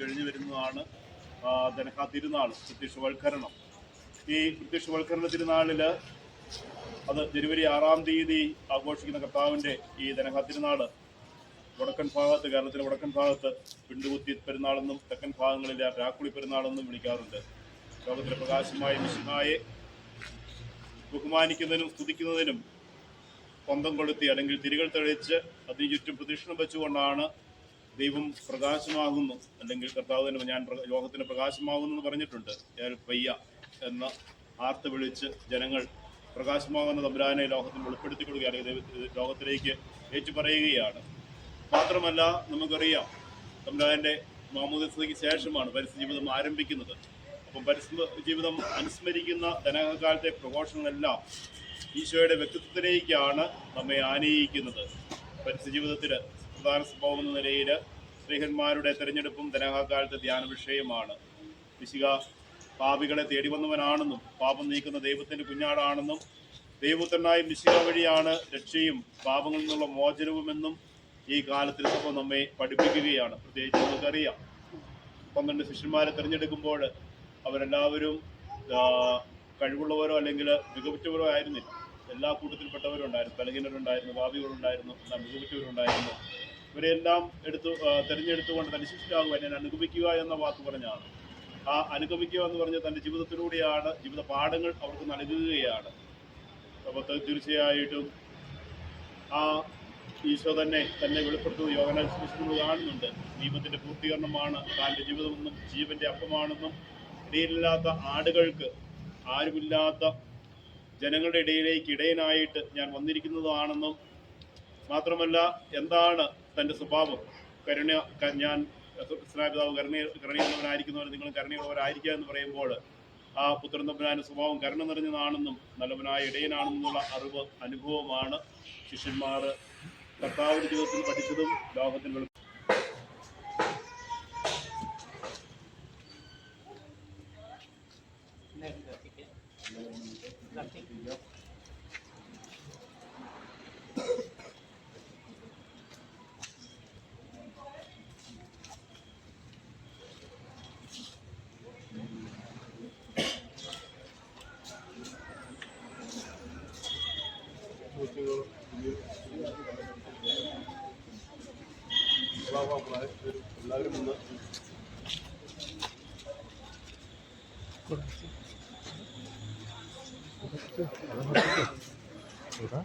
കഴിഞ്ഞു വരുന്നതാണ് ധനഹാ തിരുനാൾ പ്രത്യക്ഷവൽക്കരണം. ഈ പ്രത്യക്ഷവൽക്കരണ തിരുനാളിൽ അത് ജനുവരി ആറാം തീയതി ആഘോഷിക്കുന്ന കർത്താവിന്റെ ഈ ധനഹാ തിരുനാൾ വടക്കൻ ഭാഗത്ത് കേരളത്തിലെ വടക്കൻ ഭാഗത്ത് പിണ്ടുകുത്തി പെരുന്നാളെന്നും തെക്കൻ ഭാഗങ്ങളിൽ രാക്കുളി പെരുന്നാളെന്നും വിളിക്കാറുണ്ട്. ലോകത്തിലെ പ്രകാശമായ മിശിഹായെ ബഹുമാനിക്കുന്നതിനും സ്തുതിക്കുന്നതിനും പന്തം കൊളുത്തി അല്ലെങ്കിൽ തിരികൾ തെളിച്ച് അതിന് ചുറ്റും പ്രദക്ഷിണം വെച്ചുകൊണ്ടാണ് ദൈവം പ്രകാശമാകുന്നു. അല്ലെങ്കിൽ കർത്താവ് തന്നെ ഞാൻ ലോകത്തിന് പ്രകാശമാകുന്നു എന്ന് പറഞ്ഞിട്ടുണ്ട്. പയ്യ എന്ന ആർത്ത് വിളിച്ച് ജനങ്ങൾ പ്രകാശമാകുന്ന തമ്പുരാനെ ലോകത്തിന് വെളിപ്പെടുത്തി കൊടുക്കുകയാണ് അല്ലെങ്കിൽ ലോകത്തിലേക്ക് ഏറ്റു പറയുകയാണ്. മാത്രമല്ല നമുക്കറിയാം തമ്പുരാന്റെ മാമോദിസയ്ക്ക് ശേഷമാണ് പരിസ്ഥിതി ജീവിതം ആരംഭിക്കുന്നത്. അപ്പം പരിസ്ഥിതി ജീവിതം അനുസ്മരിക്കുന്ന ധനകാലത്തെ പ്രഘോഷങ്ങളെല്ലാം ഈശോയുടെ വ്യക്തിത്വത്തിലേക്കാണ് നമ്മെ ആനയിക്കുന്നത്. പരിസ്ഥിതി ജീവിതത്തിൽ പ്രധാന സംഭവം എന്ന നിലയിൽ സ്ത്രീഹന്മാരുടെ തെരഞ്ഞെടുപ്പും ധനകാലത്തെ ധ്യാന വിഷയമാണ്. വിശിക പാപികളെ തേടി വന്നവനാണെന്നും പാപം നീക്കുന്ന ദൈവത്തിന്റെ കുഞ്ഞാടാണെന്നും ദൈവത്തിനായി മിശിക വഴിയാണ് രക്ഷയും പാപങ്ങളിൽ നിന്നുള്ള മോചനവുമെന്നും ഈ കാലത്തിൽ സഭ നമ്മെ പഠിപ്പിക്കുകയാണ്. പ്രത്യേകിച്ച് നമുക്കറിയാം. പന്ത്രണ്ട് ശിഷ്യന്മാരെ തിരഞ്ഞെടുക്കുമ്പോൾ അവരെല്ലാവരും കഴിവുള്ളവരോ അല്ലെങ്കിൽ മികവുറ്റവരോ ആയിരുന്നില്ല. എല്ലാ കൂട്ടത്തിൽപ്പെട്ടവരുണ്ടായിരുന്നു. ബലഹീനരുണ്ടായിരുന്നു ഭാവികളുണ്ടായിരുന്നു എന്നാൽ മികവുറ്റവരുണ്ടായിരുന്നു. ഇവരെല്ലാം എടുത്തു തിരഞ്ഞെടുത്തുകൊണ്ട് തന്നെ ശിഷ്യരാകുവാൻ ഞാൻ അനുഗമിക്കുക എന്ന വാക്ക് പറഞ്ഞാണ്. ആ അനുഗമിക്കുക എന്ന് പറഞ്ഞ തന്റെ ജീവിതത്തിലൂടെയാണ് ജീവിത പാഠങ്ങൾ അവർക്ക് നൽകുകയാണ്. അപ്പോൾ തീർച്ചയായിട്ടും ആ ഈശോ തന്നെ തന്നെ വെളിപ്പെടുത്തുന്ന യോഗന ശിശുക്കൾ കാണുന്നുണ്ട്. ദീപത്തിന്റെ പൂർത്തീകരണമാണ് താന്റെ ജീവിതമെന്നും ജീവന്റെ അപ്പമാണെന്നും. ഇടയിലില്ലാത്ത ആടുകൾക്ക് ആരുമില്ലാത്ത ജനങ്ങളുടെ ഇടയിലേക്ക് ഇടയനായിട്ട് ഞാൻ വന്നിരിക്കുന്നതാണെന്നും. മാത്രമല്ല എന്താണ് തന്റെ സ്വഭാവം കരുണ ഞാൻ സ്നാപിതാവ് കരുണ കരുണയുള്ളവനായിരിക്കുന്നവർ നിങ്ങൾ കരുണയുള്ളവരായിരിക്കുക എന്ന് പറയുമ്പോൾ ആ പുത്രൻ തമ്പുരാന്റെ സ്വഭാവം കരുണ നിറഞ്ഞതാണെന്നും നല്ലവനായ ഇടയനാണെന്നുള്ള അറിവ് അനുഭവമാണ് ശിഷ്യന്മാർ കർത്താവിന്റെ ജീവിതത്തിൽ പഠിച്ചതും ലോകത്തിൽ Burada.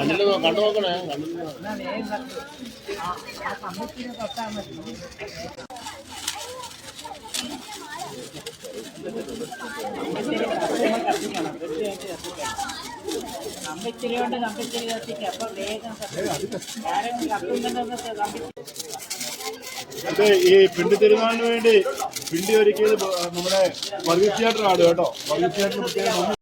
വിഷമം കൊണ്ട് നോക്കണേ കത്ത്. മതി കമ്പിച്ചിരി കൊണ്ട് കമ്പിച്ചിരി കത്തിക്കുക അപ്പൊ വേഗം കത്തിക്കും കത്തുന്നുണ്ടെന്നൊക്കെ കമ്പിച്ചിരി ഇത് ഈ പിണ്ടി തിരുനാളിന് വേണ്ടി പിണ്ടി ഒരുക്കിയത് നമ്മുടെ വർഗീസ് തിയേറ്ററാണ് കേട്ടോ. വർഗീസ് തിയേറ്റർ പ്രത്യേകം